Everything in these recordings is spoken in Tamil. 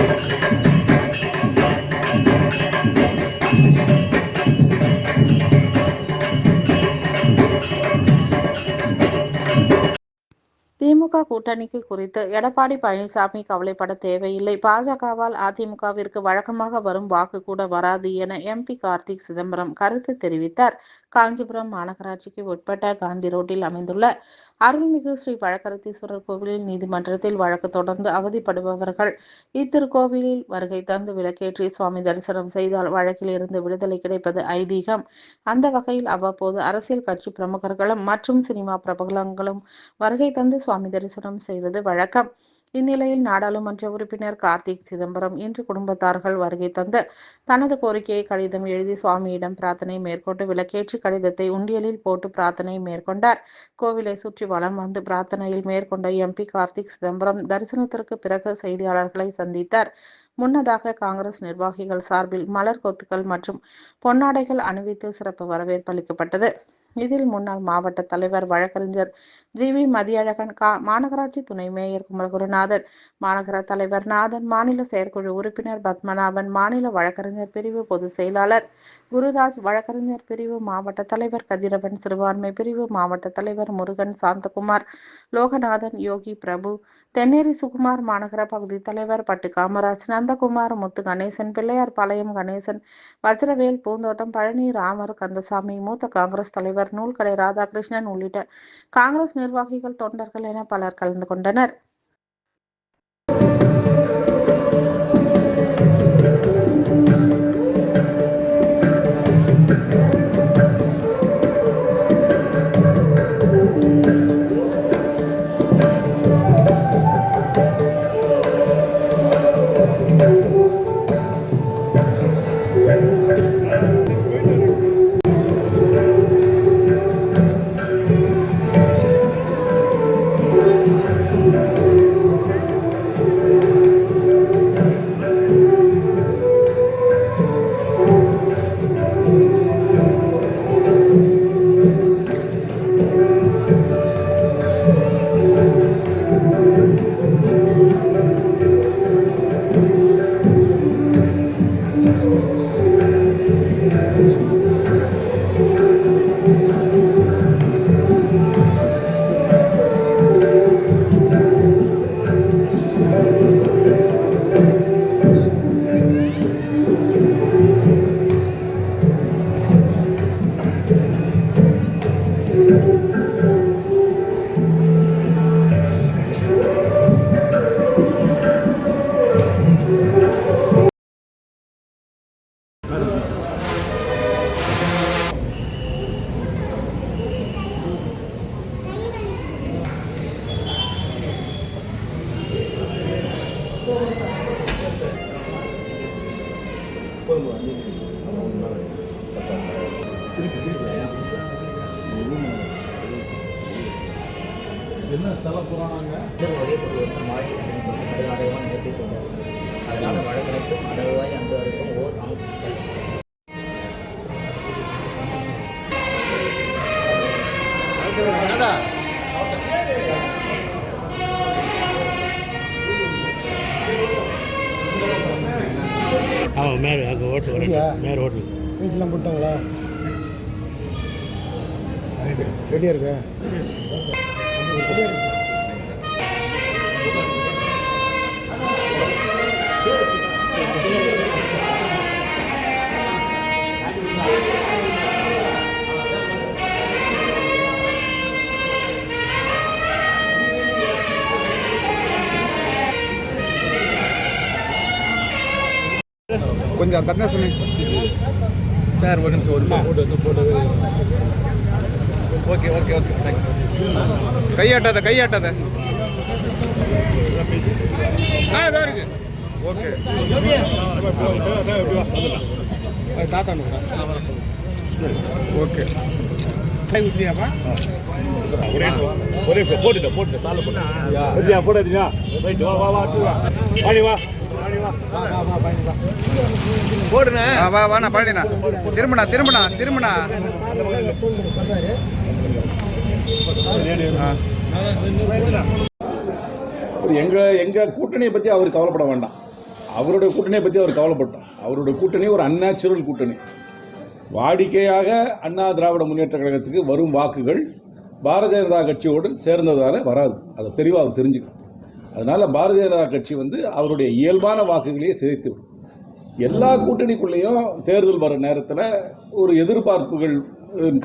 Thank you. கூட்டணிக்கு குறித்து எடப்பாடி பழனிசாமி கவலைப்பட தேவையில்லை. பாஜகவால் அதிமுகவிற்கு வழக்கமாக வரும் வாக்கு கூட வராது என எம்பி கார்த்திக் சிதம்பரம் கருத்து தெரிவித்தார். காஞ்சிபுரம் மாநகராட்சிக்கு உட்பட்ட காந்தி ரோட்டில் அமைந்துள்ள அருள்மிகு ஸ்ரீ பழக்கரத்தீஸ்வரர் கோவிலில் நீதிமன்றத்தில் வழக்கு தொடர்ந்து அவதிப்படுபவர்கள் இத்திருக்கோவிலில் வருகை தந்து விளக்கேற்றி சுவாமி தரிசனம் செய்தால் வழக்கில் இருந்து விடுதலை கிடைப்பது ஐதீகம். அந்த வகையில் அவ்வப்போது அரசியல் கட்சி பிரமுகர்களும் மற்றும் சினிமா பிரபலங்களும் வருகை தந்து சுவாமி தரிசனம் செய்வது வழக்கம். இந்நிலையில் நாடாளுமன்ற உறுப்பினர் கார்த்திக் சிதம்பரம் இன்று குடும்பத்தார்கள் வருகை தந்து தனது கோரிக்கையை கடிதம் எழுதி சுவாமியிடம் பிரார்த்தனை மேற்கொண்டு விளக்கேற்றி கடிதத்தை உண்டியலில் போட்டு பிரார்த்தனை மேற்கொண்டார். கோவிலை சுற்றி வலம் வந்து பிரார்த்தனையில் மேற்கொண்ட எம்பி கார்த்திக் சிதம்பரம் தரிசனத்திற்கு பிறகு செய்தியாளர்களை சந்தித்தார். முன்னதாக காங்கிரஸ் நிர்வாகிகள் சார்பில் மலர் கொத்துக்கள் மற்றும் பொன்னாடைகள் அணிவித்து சிறப்பு வரவேற்பு அளிக்கப்பட்டது. இதில் முன்னாள் மாவட்ட தலைவர் வழக்கறிஞர் ஜி வி மதியழகன் கா மாநகராட்சி துணை மேயர் குமரகுருநாதன் மாநகர தலைவர் நாதன் மாநில செயற்குழு உறுப்பினர் பத்மநாபன் மாநில வழக்கறிஞர் பிரிவு பொதுச் செயலாளர் குருராஜ் வழக்கறிஞர் பிரிவு மாவட்ட தலைவர் கதிரவன் சிறுபான்மை பிரிவு மாவட்ட தலைவர் முருகன் சாந்தகுமார் லோகநாதன் யோகி பிரபு தென்னேரி சுகுமார் மாநகர பகுதி தலைவர் பட்டு காமராஜ் நந்தகுமார் முத்து கணேசன் பிள்ளையார் பாளையம் கணேசன் வஜ்ரவேல் பூந்தோட்டம் பழனி ராமர் கந்தசாமி மூத்த காங்கிரஸ் தலைவர் நூல்கடை ராதாகிருஷ்ணன் உள்ளிட்ட காங்கிரஸ் நிர்வாகிகள் தொண்டர்கள் என பலர் கலந்து கொண்டனர். என்ன ஸ்தல புராணங்க ஒரே ஒரு வருஷம் மாறி பதினாறாயிரம் நிறுத்தி கொண்டார் அதனால வழக்கடைக்கும் அறுபதாயிரம் அன்பு மேலே ஹோட்டல். ஃபீஸ்லாம் போட்டாங்களா? ரெடியாக இருக்கா. கொஞ்சம் கந்தசாமி சார் ஒரு நிமிஷம் ஒரு போட்டு போட்டு ஓகே ஓகே ஓகே தேங்க்ஸ் கையாட்டாத கையாட்டாத. ஓகே. தாத்தா ஓகே. ஒரே போட்டுட்டேன் போட்டுட்டேன் சாலை ரெடியா போடாதீங்க. ரைட் வா வா வா. வாடி வா. போடுண்ணே. வா வாண்ணா பழனிண்ணா திரும்பிண்ணா திரும்பிண்ணா திரும்பிண்ணா. எங்க எங்க கூட்டணியை பத்தி அவர் கவலைப்பட வேண்டாம். அவருடைய கூட்டணியை பற்றி அவர் கவலைப்பட்டோம் அவருடைய கூட்டணி ஒரு அந்நேச்சுரல் கூட்டணி. வாடிக்கையாக அண்ணா திராவிட முன்னேற்ற கழகத்துக்கு வரும் வாக்குகள் பாரதிய ஜனதா கட்சியோடு சேர்ந்ததால வராது. அதை தெளிவாக அவர் தெரிஞ்சுக்கணும். அதனால் பாரதிய ஜனதா கட்சி வந்து அவருடைய இயல்பான வாக்குகளையே சிதைத்து விடும். எல்லா கூட்டணிக்குள்ளேயும் தேர்தல் வர நேரத்தில் ஒரு எதிர்பார்ப்புகள்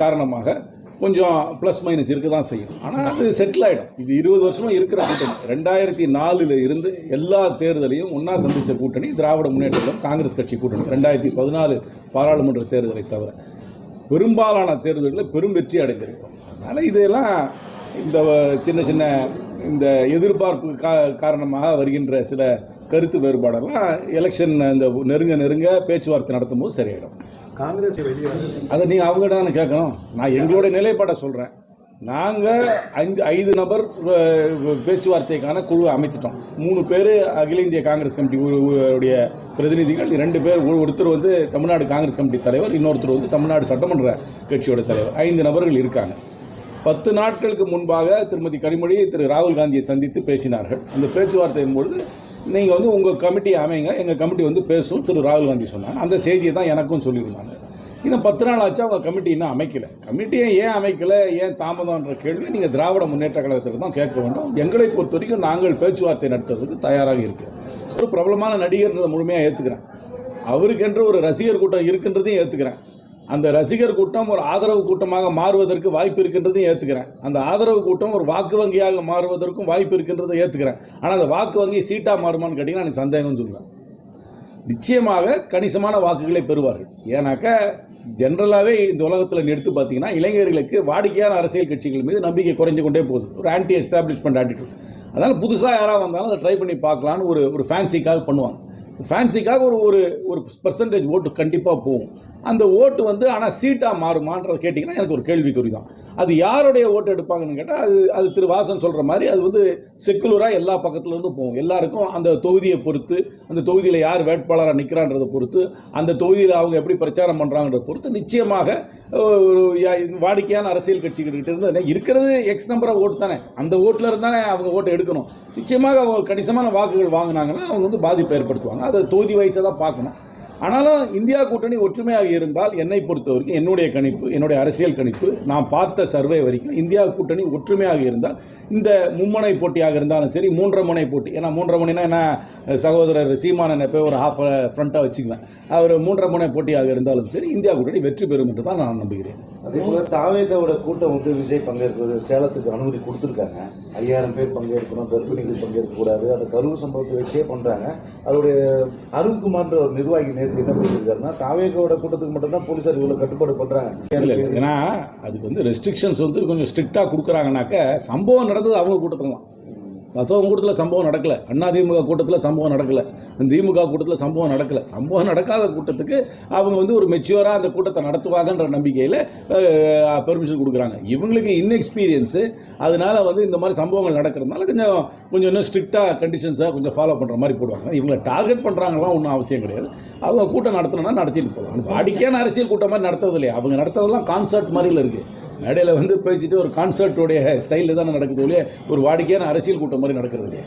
காரணமாக கொஞ்சம் ப்ளஸ் மைனஸ் இருக்க தான் செய்யும். ஆனால் அது செட்டில் ஆகிடும் இது இருபது வருஷமாக இருக்கிற கூட்டணி. ரெண்டாயிரத்தி நாலில் இருந்து எல்லா தேர்தலையும் ஒன்றா சந்தித்த கூட்டணி திராவிட முன்னேற்றம் காங்கிரஸ் கட்சி கூட்டணி. ரெண்டாயிரத்தி பதினாலு பாராளுமன்ற தேர்தலை தவிர பெரும்பாலான தேர்தல்களில் பெரும் வெற்றி அடைந்திருக்கும் அதனால் இதெல்லாம் இந்த சின்ன சின்ன இந்த எதிர்பார்ப்பு கா காரணமாக வருகின்ற சில கருத்து வேறுபாடெல்லாம் எலெக்ஷன் இந்த நெருங்க நெருங்க பேச்சுவார்த்தை நடத்தும் போது சரியாயிடும். காங்கிரஸ் வெளியே அதை நீங்கள் அவங்ககிட்ட தானே கேட்கணும்? நான் எங்களோட நிலைப்பாடை சொல்கிறேன் நாங்கள் அஞ்சு ஐந்து நபர் பேச்சுவார்த்தைக்கான குழு அமைச்சிட்டோம் மூணு பேர் அகில இந்திய காங்கிரஸ் கமிட்டி உடைய பிரதிநிதிகள் ரெண்டு பேர் ஒரு- ஒருத்தர் வந்து தமிழ்நாடு காங்கிரஸ் கமிட்டி தலைவர் இன்னொருத்தர் வந்து தமிழ்நாடு சட்டமன்ற கட்சியோட தலைவர். ஐந்து நபர்கள் இருக்காங்க. பத்து நாட்களுக்கு முன்பாக திருமதி கனிமொழி திரு ராகுல் காந்தியை சந்தித்து பேசினார்கள். அந்த பேச்சுவார்த்தையின் பொழுது நீங்கள் வந்து உங்கள் கமிட்டி அமைங்க எங்கள் கமிட்டி வந்து பேசும் திரு ராகுல் காந்தி சொன்னாங்க. அந்த செய்தியை தான் எனக்கும் சொல்லியிருந்தாங்க. இன்னும் பத்து நாள் ஆச்சு அவங்க கமிட்டி இன்னும் அமைக்கலை. கமிட்டியை ஏன் அமைக்கலை ஏன் தாமதம்ன்ற கேள்வி நீங்கள் திராவிட முன்னேற்ற கழகத்தில் தான் கேட்க வேண்டும். எங்களை பொறுத்த வரைக்கும் நாங்கள் பேச்சுவார்த்தை நடத்துறதுக்கு தயாராக இருக்கிறோம். ஒரு பிரபலமான நடிகர்ன்றதை முழுமையாக ஏற்றுக்கிறேன் அவருக்கென்று ஒரு ரசிகர் கூட்டம் இருக்கின்றதையும் ஏற்றுக்கிறேன் அந்த ரசிகர் கூட்டம் ஒரு ஆதரவு கூட்டமாக மாறுவதற்கு வாய்ப்பு இருக்கின்றதையும் ஏற்றுக்கிறேன் அந்த ஆதரவு கூட்டம் ஒரு வாக்கு வங்கியாக மாறுவதற்கும் வாய்ப்பு இருக்கின்றதை ஏற்றுக்கிறேன் ஆனால் அந்த வாக்கு வங்கி சீட்டாக மாறுமான்னு கேட்டிங்கன்னா எனக்கு சந்தேகம்னு சொல்கிறேன் நிச்சயமாக கணிசமான வாக்குகளை பெறுவார்கள். ஏன்னாக்க ஜென்ரலாகவே இந்த உலகத்தில் எடுத்து பார்த்தீங்கன்னா இளைஞர்களுக்கு வாடிக்கையான அரசியல் கட்சிகள் மீது நம்பிக்கை குறைஞ்சு கொண்டே போகுது. ஒரு ஆன்டி எஸ்டாப்ளிஷ்மெண்ட் ஆட்டிடியூட் அதனால் புதுசாக யாராக வந்தாலும் அதை ட்ரை பண்ணி பார்க்கலான்னு ஒரு ஒரு ஃபேன்சிக்காக பண்ணுவாங்க. ஃபேன்சிக்காக ஒரு ஒரு ஒரு பர்சன்டேஜ் ஓட்டு கண்டிப்பாக போகும். அந்த ஓட்டு வந்து ஆனால் சீட்டாக மாறுமான்றதை கேட்டிங்கன்னா எனக்கு ஒரு கேள்விக்குறி தான் அது யாருடைய ஓட்டு எடுப்பாங்கன்னு கேட்டால் அது அது திரு வாசன் சொல்கிற மாதிரி அது வந்து செக்குலராக எல்லா பக்கத்துலேருந்து போகும். எல்லாருக்கும் அந்த தொகுதியை பொறுத்து அந்த தொகுதியில் யார் வேட்பாளராக நிற்கிறான்றதை பொறுத்து அந்த தொகுதியில் அவங்க எப்படி பிரச்சாரம் பண்ணுறாங்கன்றத பொறுத்து நிச்சயமாக ஒரு வாடிக்கையான அரசியல் கட்சிகிட்ட இருந்து என்ன, இருக்கிறது எக்ஸ் நம்பர் ஆஃப் ஓட்டு தானே? அந்த ஓட்டில் இருந்தானே அவங்க ஓட்டு எடுக்கணும்? நிச்சயமாக அவங்க கணிசமான வாக்குகள் வாங்கினாங்கன்னா அவங்க வந்து பாதிப்பு ஏற்படுத்துவாங்க. அதை தொகுதி வயசாக தான் பார்க்கணும். ஆனாலும் இந்தியா கூட்டணி ஒற்றுமையாக இருந்தால் என்னை பொறுத்த வரைக்கும் என்னுடைய கணிப்பு என்னுடைய அரசியல் கணிப்பு நான் பார்த்த சர்வே வரைக்கும் இந்தியா கூட்டணி ஒற்றுமையாக இருந்தால் இந்த மும்முனை போட்டியாக இருந்தாலும் சரி மூன்றரை முனை போட்டி ஏன்னா மூன்றரை முனைனா என்ன சகோதரர் சீமானன் போய் ஒரு ஹாஃப் ஃப்ரண்ட்டாக வச்சுக்குவேன். அவர் மூன்றரை முனை போட்டியாக இருந்தாலும் சரி இந்தியா கூட்டணி வெற்றி பெறும் என்று தான் நான் நம்புகிறேன். அதே போல் தாவேக்காவோட கூட்டம் வந்து விஜய் பங்கேற்கிறது சேலத்துக்கு அனுமதி கொடுத்துருக்காங்க. ஐயாயிரம் பேர் பங்கேற்கணும் கர்ப்பிணிகள் பங்கேற்கக்கூடாது அந்த கருவு சம்பவத்தை வச்சே பண்ணுறாங்க அவருடைய அருண்குமார்ன்ற ஒரு நிர்வாகி நேற்று என்ன பேசியிருக்காருன்னா தாவேக்காவோட கூட்டத்துக்கு மட்டும்தான் போலீஸார் இவ்வளோ கட்டுப்பாடு பண்ணுறாங்க இல்லை இல்லை. ஏன்னா அதுக்கு வந்து ரெஸ்ட்ரிக்ஷன்ஸ் வந்து கொஞ்சம் ஸ்ட்ரிக்டாக கொடுக்குறாங்கனாக்க சம்பவம் நடந்தது அவங்க கூட்டத்தில் தான். மற்றவங்க கூட்டத்தில் சம்பவம் நடக்கலை. அண்ணா திமுக கூட்டத்தில் சம்பவம் நடக்கலை. திமுக கூட்டத்தில் சம்பவம் நடக்கலை. சம்பவம் நடக்காத கூட்டத்துக்கு அவங்க வந்து ஒரு மெச்சுவராக அந்த கூட்டத்தை நடத்துவாங்கன்ற நம்பிக்கையில் பெர்மிஷன் கொடுக்குறாங்க. இவங்களுக்கு இன்எக்ஸ்பீரியன்ஸு அதனால் வந்து இந்த மாதிரி சம்பவங்கள் நடக்கிறதுனால கொஞ்சம் கொஞ்சம் இன்னும் ஸ்ட்ரிக்டாக கண்டிஷன்ஸாக கொஞ்சம் ஃபாலோ பண்ணுற மாதிரி போடுவாங்க. இவங்களை டார்கெட் பண்ணுறாங்கலாம் ஒன்றும் அவசியம் கிடையாது. அவங்க கூட்டம் நடத்தணும்னா நடத்திட்டு போகலாம் வாடிக்கையான அரசியல் கூட்டம் மாதிரி நடத்துறது இல்லையா அவங்க நடத்துறதெல்லாம் கான்சர்ட் மாதிரியில் இருக்குது மேடையில் வந்து பேசிட்டு ஒரு கான்சர்ட்டுடைய ஸ்டைலில் தானே நடக்குது இல்லையா ஒரு வாடிக்கையான அரசியல் கூட்டம் மாதிரி நடக்கிறது இல்லையா?